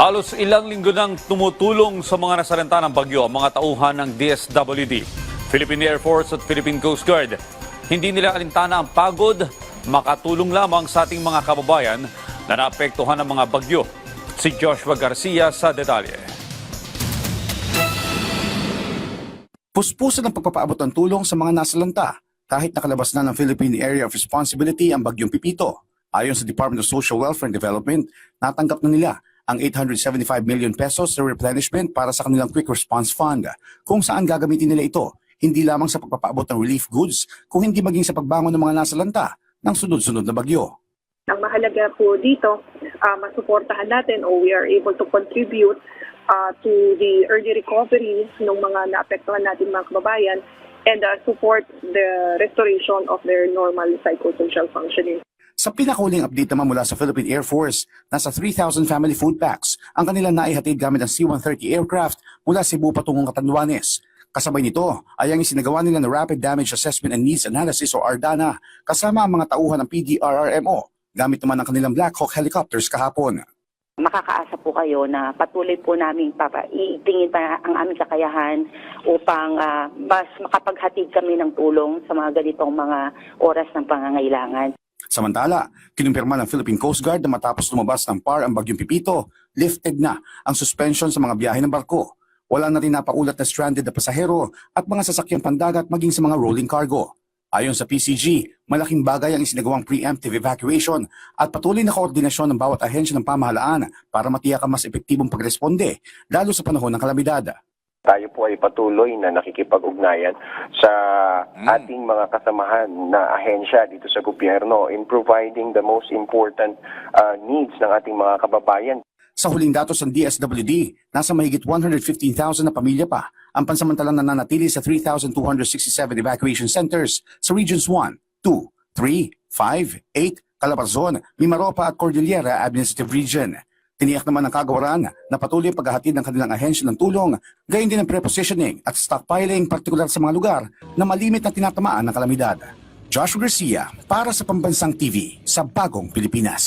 Halos ilang linggo nang tumutulong sa mga nasalanta ng bagyo ang mga tauhan ng DSWD, Philippine Air Force at Philippine Coast Guard. Hindi nila alintana ang pagod, makatulong lamang sa ating mga kababayan na naapektuhan ng mga bagyo. Si Joshua Garcia sa detalye. Puspusan ang pagpapaabot ng tulong sa mga nasalanta kahit nakalabas na ng Philippine Area of Responsibility ang Bagyong Pipito. Ayon sa Department of Social Welfare and Development, natanggap na nila ang 875 million pesos na replenishment para sa kanilang Quick Response Fund. Kung saan gagamitin nila ito, hindi lamang sa pagpapaabot ng relief goods, kung hindi maging sa pagbangon ng mga nasalanta ng sunod-sunod na bagyo. Ang mahalaga po dito, uh, masuportahan natin o we are able to contribute uh, to the early recovery ng mga naapektuhan natin mga kababayan and uh, support the restoration of their normal psychosocial functioning. Sa pinakahuling update naman mula sa Philippine Air Force, nasa 3,000 family food packs ang kanilang naihatid gamit ang C-130 aircraft mula Cebu patungong Catanduanes. Kasabay nito ay ang isinagawa nila na Rapid Damage Assessment and Needs Analysis o RDANA kasama ang mga tauhan ng PDRRMO gamit naman ang kanilang Black Hawk helicopters kahapon. makakaasa po kayo na patuloy po namin papa, itingin pa ang aming kakayahan upang ah, mas makapaghatid kami ng tulong sa mga ganitong mga oras ng pangangailangan. Samantala, kinumpirma ng Philippine Coast Guard na matapos lumabas ng PAR ang Bagyong Pipito, lifted na ang suspension sa mga biyahe ng barko. Wala na rin napaulat na stranded na pasahero at mga sasakyang pandagat maging sa mga rolling cargo. Ayon sa PCG, malaking bagay ang isinagawang preemptive evacuation at patuloy na koordinasyon ng bawat ahensya ng pamahalaan para matiyak ang mas epektibong pagresponde, lalo sa panahon ng kalamidad. Tayo po ay patuloy na nakikipag-ugnayan sa ating mga kasamahan na ahensya dito sa gobyerno in providing the most important uh, needs ng ating mga kababayan. Sa huling datos ng DSWD, nasa mahigit 115,000 na pamilya pa ang pansamantalang nananatili sa 3,267 evacuation centers sa Regions 1, 2, 3, 5, 8, Calabarzon, Mimaropa at Cordillera Administrative Region. Tiniyak naman ng kagawaran na patuloy ang paghahatid ng kanilang ahensya ng tulong, gayon din ang prepositioning at stockpiling partikular sa mga lugar na malimit na tinatamaan ng kalamidad. Joshua Garcia para sa Pambansang TV sa Bagong Pilipinas.